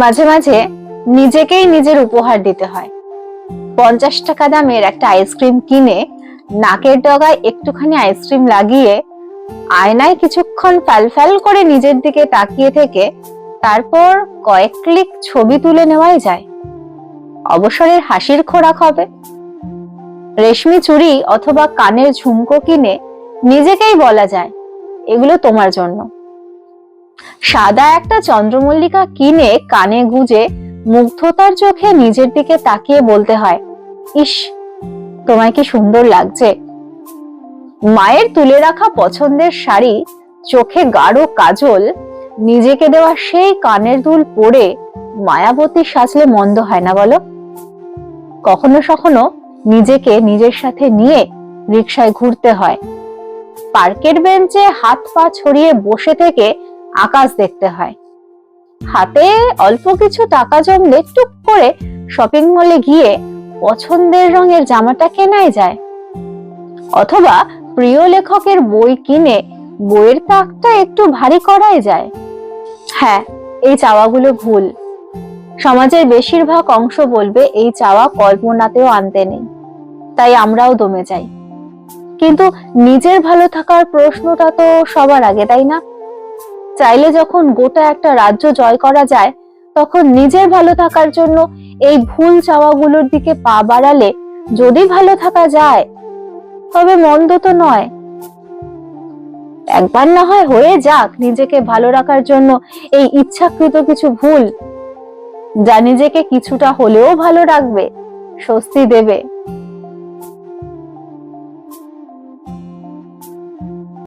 মাঝে মাঝে নিজেকেই নিজের উপহার দিতে হয়। পঞ্চাশ টাকা দামের একটা আইসক্রিম কিনে নাকের ডগায় একটুখানি আইসক্রিম লাগিয়ে আয়নায় কিছুক্ষণ ফ্যাল করে নিজের দিকে তাকিয়ে থেকে তারপর কয়েক ক্লিক ছবি তুলে নেওয়াই যায়। অবসরের হাসির খোরাক হবে। রেশমি চুড়ি অথবা কানের ঝুমকো কিনে নিজেকেই বলা যায়, এগুলো তোমার জন্য। সাদা একটা চন্দ্রমল্লিকা কিনে কানে গুজে মুগ্ধতার চোখে নিজের দিকে তাকিয়ে বলতে হয়, ইস, তোমায় কি সুন্দর লাগছে? মায়ের তুলে রাখা পছন্দের শাড়ি, চোখে গাঢ় কাজল, নিজেকে দেওয়া সেই কানের দুল পরে মায়াবতী সাজলে মন্দ হয় না বলো? কখনো কখনো নিজেকে নিজের সাথে নিয়ে রিক্সায় ঘুরতে হয়। পার্কের বেঞ্চে হাত পা ছড়িয়ে বসে থেকে আকাশ দেখতে হয়। হাতে অল্প কিছু টাকা জমলে টুক করে শপিং মলে গিয়ে পছন্দের রঙের জামাটা কেনাই যায়। অথবা প্রিয় লেখকের বই কিনে বইয়ের তাকটা একটু ভারী করাই যায়। হ্যাঁ এই চাওয়াগুলো ভুল। সমাজের বেশিরভাগ অংশ বলবে, এই চাওয়া কল্পনাতেও আনতে নেই। তাই আমরাও দমে যাই। কিন্তু নিজের ভালো থাকার প্রশ্নটা তো সবার আগে, তাই না? চাইলে যখন গোটা একটা রাজ্য জয় করা যায়, তখন নিজের ভালো থাকার জন্য এই ভুল চাওয়াগুলোর দিকে পা বাড়ালে যদি ভালো থাকা যায়, তবে মন্দ তো নয়। একবার না হয় হয়ে যাক নিজেকে ভালো রাখার জন্য এই ইচ্ছাকৃত কিছু ভুল, যা নিজেকে কিছুটা হলেও ভালো রাখবে, স্বস্তি দেবে।